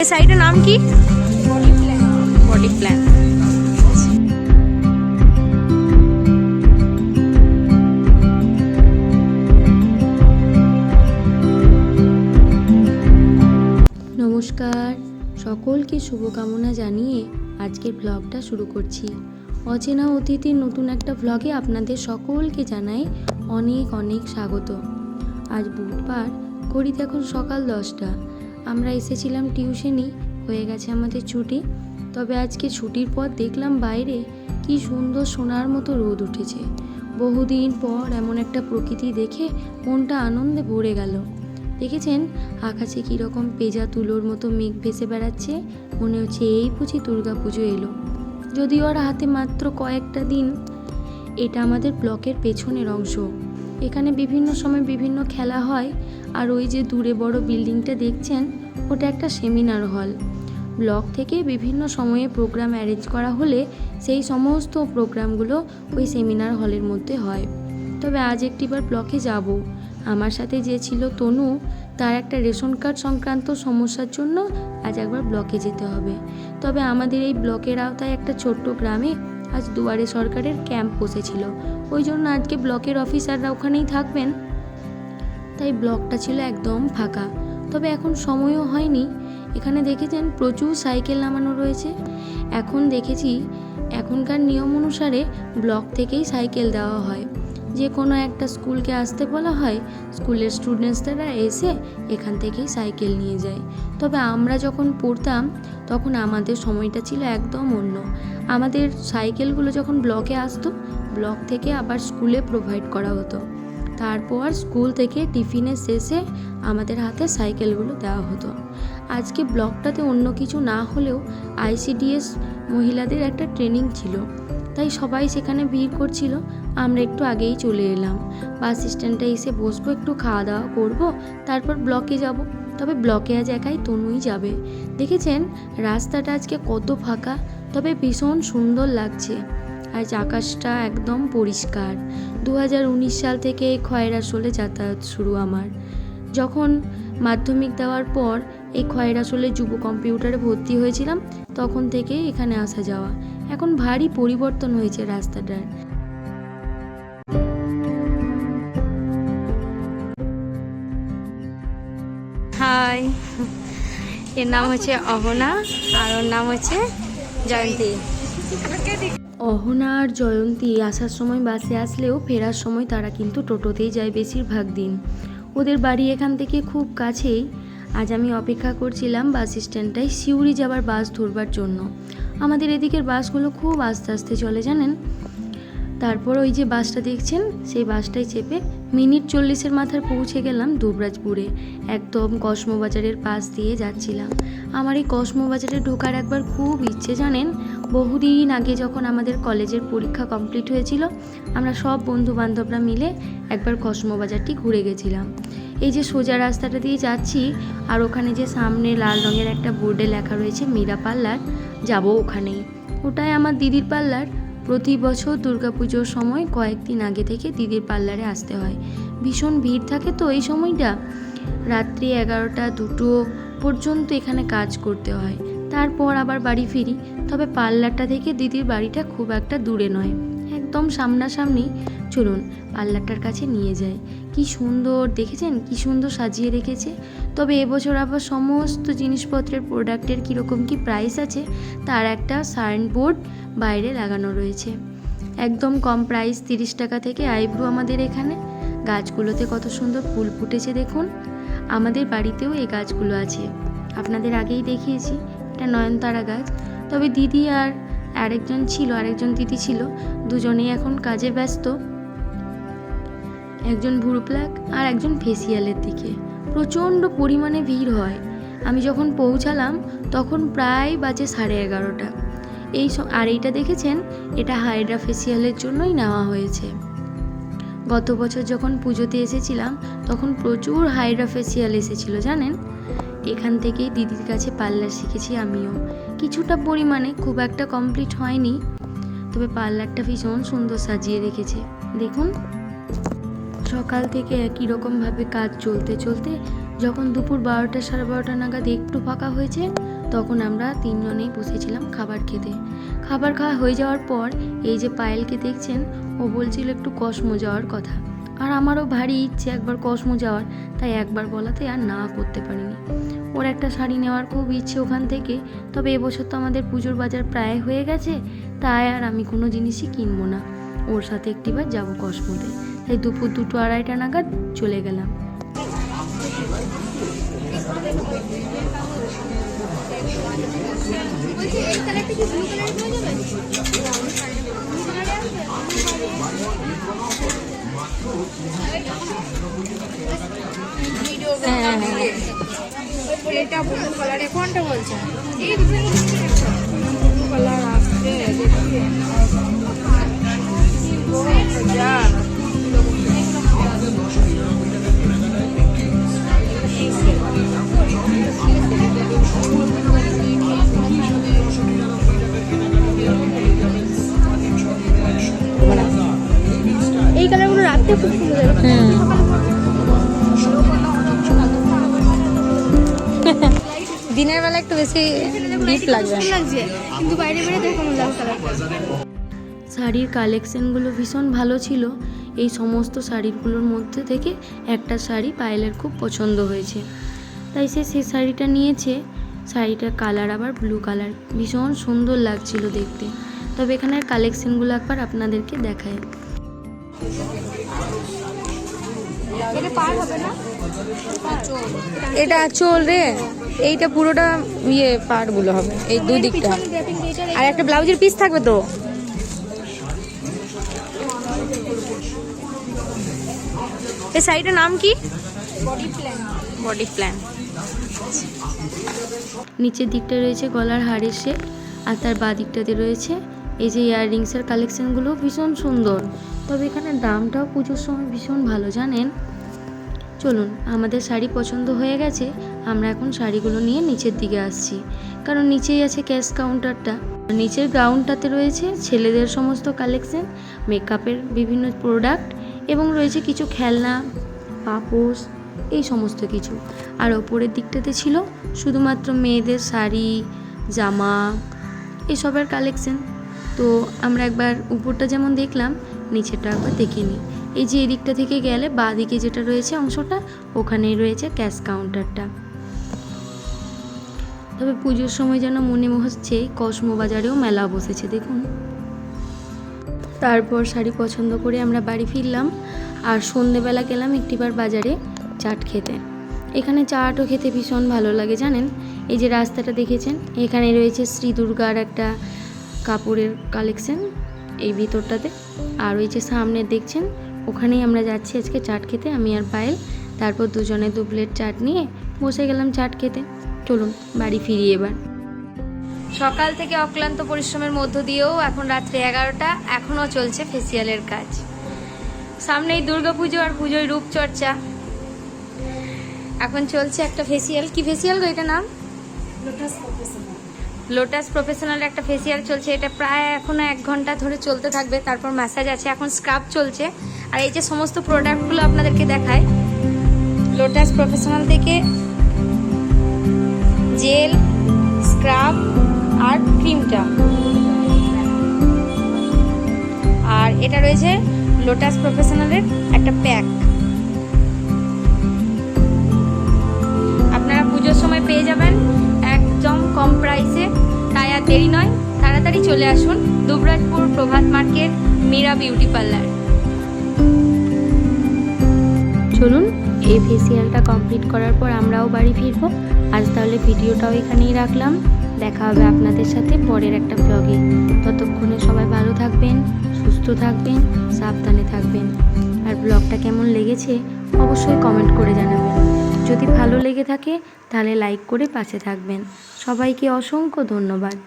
এই সাইটের নাম কি? Body plan. নমস্কার। সকলকে শুভকামনা জানিয়ে আজকের ব্লগটা শুরু করছি। অচেনা অতিথির নতুন একটা ব্লগে আপনাদের সকলকে জানাই অনেক অনেক স্বাগত। আজ বুধবার ঘড়িতে এখন সকাল দশটা। আমরা এসেছিলাম টিউশনি, হয়ে গেছে আমাদের ছুটি। তবে আজকে ছুটির পর দেখলাম বাইরে কি সুন্দর সোনার মতো রোদ উঠেছে। বহুদিন পর এমন একটা প্রকৃতি দেখে মনটা আনন্দে ভরে গেল। দেখেছেন আকাশে কীরকম পেজা তুলোর মতো মেঘ ভেসে বেড়াচ্ছে? মনে হচ্ছে এই বুঝি দুর্গা পুজো এলো। যদিও আর হাতে মাত্র কয়েকটা দিন, এটা আমাদের ব্লকের পেছনের অংশ। এখানে বিভিন্ন সময় বিভিন্ন খেলা হয় আর ওই যে দূরে বড় বিল্ডিংটা দেখছেন, ওটা একটা সেমিনার হল। ব্লক থেকে বিভিন্ন সময়ে প্রোগ্রাম অ্যারেঞ্জ করা হলে সেই সমস্ত প্রোগ্রামগুলো ওই সেমিনার হলের মধ্যে হয়। তবে আজ একটিবার ব্লকে যাব। আমার সাথে যে ছিল তনু, তার একটা রেশন কার্ড সংক্রান্ত সমস্যার জন্য আজ একবার ব্লকে যেতে হবে। তবে আমাদের এই ব্লকের আওতায় একটা ছোট্ট গ্রামে আজ দুয়ারে সরকারের ক্যাম্প বসেছিল। ওই জন্য আজকে ব্লকের অফিসাররা ওখানেই থাকবেন। তাই ব্লকটা ছিল একদম ফাঁকা। তবে এখন সময়ও হয়নি। এখানে দেখেছেন প্রচুর সাইকেল নামানো রয়েছে। এখন দেখেছি এখনকার নিয়ম অনুসারে ব্লক থেকেই সাইকেল দেওয়া হয়। যে কোনো একটা স্কুলকে আসতে বলা হয়, স্কুলের স্টুডেন্টসরা এসে এখান থেকেই সাইকেল নিয়ে যায়। তবে আমরা যখন পড়তাম, তখন আমাদের সময়টা ছিল একদম অন্য। আমাদের সাইকেলগুলো যখন ব্লকে আসতো, ব্লক থেকে আবার স্কুলে প্রোভাইড করা হতো। তারপর স্কুল থেকে টিফিনের শেষে আমাদের হাতে সাইকেলগুলো দেওয়া হতো। আজকে ব্লকটাতে অন্য কিছু না হলেও আইসিডিএস মহিলাদের একটা ট্রেনিং ছিল। তাই সবাই সেখানে ভিড় করছিল। আমরা একটু আগেই চলে এলাম। বাস স্ট্যান্ডে এসে বসবো, একটু খাওয়া দাওয়া করব, তারপর ব্লকে যাব। তবে ব্লকে আজ একাই তনুই যাবে। দেখেছেন, রাস্তাটা আজকে কত ফাঁকা, তবে ভীষণ সুন্দর লাগছে। আজ আকাশটা একদম পরিষ্কার। দু হাজার উনিশ সাল থেকে এই খয়রাসোলে যাতায়াত শুরু আমার। যখন মাধ্যমিক দেওয়ার পর এই খয়রাসোলে যুব কম্পিউটারে ভর্তি হয়েছিলাম, তখন থেকে এখানে আসা যাওয়া। এখন ভারী পরিবর্তন হয়েছে রাস্তাটার। হাই এর নাম হচ্ছে অহনা আর ওর নাম হচ্ছে জয়ন্তী। অহনা আর জয়ন্তী আসার সময় বাসে আসলেও ফেরার সময় তারা কিন্তু টোটোতেই যায় বেশিরভাগ দিন। ওদের বাড়ি এখান থেকে খুব কাছেই। আজ আমি অপেক্ষা করছিলাম বাস স্ট্যান্ডটায় সিউড়ি যাবার বাস ধরবার জন্য। আমাদের এদিকের বাসগুলো খুব আস্তে আস্তে চলে, জানেন? তারপর ওই যে বাসটা দেখছেন, সেই বাসটায় চেপে মিনিট চল্লিশের মাথায় পৌঁছে গেলাম দুবরাজপুরে। একদম কসমোবাজারের পাশ দিয়ে যাচ্ছিলাম। আমার এই কসমোবাজারে ঢোকার একবার খুব ইচ্ছে, জানেন? বহুদিন আগে যখন আমাদের কলেজের পরীক্ষা কমপ্লিট হয়েছিল, আমরা সব বন্ধু বান্ধবরা মিলে একবার কসমোবাজারটি ঘুরে গেছিলাম। এই যে সোজা রাস্তাটা দিয়ে যাচ্ছি, আর ওখানে যে সামনে লাল রঙের একটা বোর্ডে লেখা রয়েছে, মীরা পার্লার, যাব ওখানেই। ওটাই আমার দিদির পার্লার। প্রতি বছর দুর্গাপুজোর সময় কয়েকদিন আগে থেকে দিদির পার্লারে আসতে হয়। ভীষণ ভিড় থাকে তো এই সময়টা। রাত্রি এগারোটা দুটো পর্যন্ত এখানে কাজ করতে হয়। তারপর আবার বাড়ি ফিরি। তবে পার্লারটা থেকে দিদির বাড়িটা খুব একটা দূরে নয়। একদম সামনাসামনি চলুন পার্লারটার কাছে নিয়ে যাই। কি সুন্দর, দেখেছেন? কি সুন্দর সাজিয়ে রেখেছে। তবে এবছর আবার সমস্ত জিনিসপত্রের প্রোডাক্টের কীরকম কি প্রাইস আছে, তার একটা সাইনবোর্ড বাইরে লাগানো রয়েছে। একদম কম প্রাইস, তিরিশ টাকা থেকে আইব্রু আমাদের এখানে। গাছগুলোতে কত সুন্দর ফুল ফুটেছে দেখুন। আমাদের বাড়িতেও এই গাছগুলো আছে। আপনাদের আগেই দেখিয়েছি, এটা নয়নতারা গাছ। তবে দিদি আর আরেকজন ছিল, আরেকজন দিদি ছিল। দুজনেই এখন কাজে ব্যস্ত। একজন ভুরু প্লাক আর একজন ফেসিয়ালের দিকে। প্রচণ্ড পরিমাণে ভিড় হয়। আমি যখন পৌঁছালাম, তখন প্রায় বাজে সাড়ে এগারোটা। এই আর এইটা দেখেছেন? এটা হাইড্রা ফেসিয়ালের জন্যই নেওয়া হয়েছে। গত বছর যখন পুজোতে এসেছিলাম, তখন প্রচুর হাইড্রা ফেসিয়াল এসেছিল, জানেন? এখান থেকেই দিদির কাছে পার্লার শিখেছি আমিও। কিছুটা পরিমাণে, খুব একটা কমপ্লিট হয়নি, তবে পার্লারটা ভীষণ সুন্দর সাজিয়ে রেখেছে। দেখুন, সকাল থেকে একই রকমভাবে কাজ চলতে চলতে যখন দুপুর বারোটা, সাড়ে বারোটা নাগাদ একটু ফাঁকা হয়েছে, তখন আমরা তিনজনেই বসেছিলাম খাবার খেতে। খাবার খাওয়া হয়ে যাওয়ার পর এই যে পায়েলকে দেখছেন, ও বলছিল একটু কসমো যাওয়ার কথা। আর আমারও ভারী ইচ্ছে একবার কসমো যাওয়ার, তাই একবার বলাতে আর না করতে পারিনি। ওর একটা শাড়ি নেওয়ার খুব ইচ্ছে ওখান থেকে, তবে এবছর তো আমাদের পুজোর বাজার প্রায় হয়ে গেছে, তাই আর আমি কোনো জিনিসই কিনবো না। ওর সাথে একটিবার যাব কসমোতে, তাই দুপুর দুটো আড়াইটা নাগাদ চলে গেলাম। এটা ব্লু কালার কোনটা বলছে এই ব্লু কালার আসছে দেখি কালারগুলো খুব সুন্দর দিনের বেলা একটু বেশি ডিপ লাগবে কিন্তু বাইরে বাইরে দেখো শাড়ির কালেকশনগুলো ভীষণ ভালো ছিল। এই সমস্ত শাড়িগুলোর মধ্যে থেকে একটা শাড়ি পায়েলের খুব পছন্দ হয়েছে। তাই সে সেই শাড়িটা নিয়েছে। শাড়িটার কালার আবার ব্লু কালার ভীষণ সুন্দর লাগছিল দেখতে। তবে এখানের কালেকশনগুলো একবার আপনাদেরকে দেখায় এটা পার হবে না? এটা চল রে। এইটা পুরোটা ইয়ে পাড়গুলো হবে। এই দুই দিকটা আর একটা ব্লাউজের পিস থাকবে তো। এই শাড়িটার নাম কি? বডি প্ল্যান বডি প্ল্যান নিচের দিকটা রয়েছে গলার হারের সেট আর তার বাঁ দিকটাতে রয়েছে এই যে ইয়াররিংসের কালেকশনগুলো ভীষণ সুন্দর। তবে এখানে দামটাও পুজোর সময় ভীষণ ভালো জানেন? চলুন, আমাদের শাড়ি পছন্দ হয়ে গেছে, আমরা এখন শাড়িগুলো নিয়ে নিচের দিকে আসছি। কারণ নিচেই আছে ক্যাশ কাউন্টারটা। নিচের গ্রাউন্ডটাতে রয়েছে ছেলেদের সমস্ত কালেকশন, মেকআপের বিভিন্ন প্রোডাক্ট এবং রয়েছে কিছু খেলনা, পাপোশ, এই সমস্ত কিছু। আর ওপরের দিকটাতে ছিল শুধুমাত্র মেয়েদের শাড়ি, জামা, এসবের কালেকশন। তো আমরা একবার উপরটা যেমন দেখলাম, নিচেরটা একবার দেখে নিই এই যে এদিকটা থেকে গেলে বাঁ দিকে যেটা রয়েছে অংশটা, ওখানেই রয়েছে ক্যাশ কাউন্টারটা। তবে পুজোর সময় যেন মনে হচ্ছে কসমো বাজারেও মেলা বসেছে, দেখুন। তারপর শাড়ি পছন্দ করে আমরা বাড়ি ফিরলাম, আর সন্ধেবেলা গেলাম একটিবার বাজারে চাট খেতে। এখানে চাটও খেতে ভীষণ ভালো লাগে, জানেন? এই যে রাস্তাটা দেখেছেন? এখানে রয়েছে শ্রী দুর্গার একটা কাপড়ের কালেকশন এই ভিতরটাতে। আর ওই যে সামনে দেখছেন ওখানেই আমরা যাচ্ছি আজকে চাট খেতে আমি আর পায়েল। তারপর দুজনে দু প্লেট চাট নিয়ে বসে গেলাম চাট খেতে। চলুন বাড়ি ফিরি এবার। সকাল থেকে অক্লান্ত পরিশ্রমের মধ্য দিয়েও এখন রাত্রি এগারোটা এখনও চলছে ফেসিয়ালের কাজ। সামনেই দুর্গা পুজো আর পুজোয় রূপচর্চা। এখন চলছে একটা ফেসিয়াল। কি ফেসিয়াল গো এটা নাম? লোটাস প্রফেশনাল একটা ফেসিয়াল চলছে, এটা প্রায় এখনও এক ঘণ্টা ধরে চলতে থাকবে, তারপর ম্যাসাজ আছে, এখন স্ক্রাব চলছে। আর এই যে সমস্ত প্রোডাক্টগুলো আপনাদেরকে দেখায় লোটাস প্রফেশনাল থেকে জেল স্ক্রাব আর ক্রিমটা আর এটা রয়েছে লোটাস প্রফেশনালের একটা প্যাক চলে আসুন Dubrajpur Prabhat market Meera beauty parlour. চলুন, এই ফেসিয়ালটা কমপ্লিট করার পর আমরাও বাড়ি ফিরবো। আজ তাহলে ভিডিওটাও এখানেই রাখলাম। দেখা হবে আপনাদের সাথে পরের একটা ব্লগে ততক্ষণে সবাই ভালো থাকবেন, সুস্থ থাকবেন, সাবধানে থাকবেন। আর ব্লগটা কেমন লেগেছে অবশ্যই কমেন্ট করে জানাবেন। যদি ভালো লেগে থাকে, তাহলে লাইক করে পাশে থাকবেন। সবাইকে অসংখ্য ধন্যবাদ।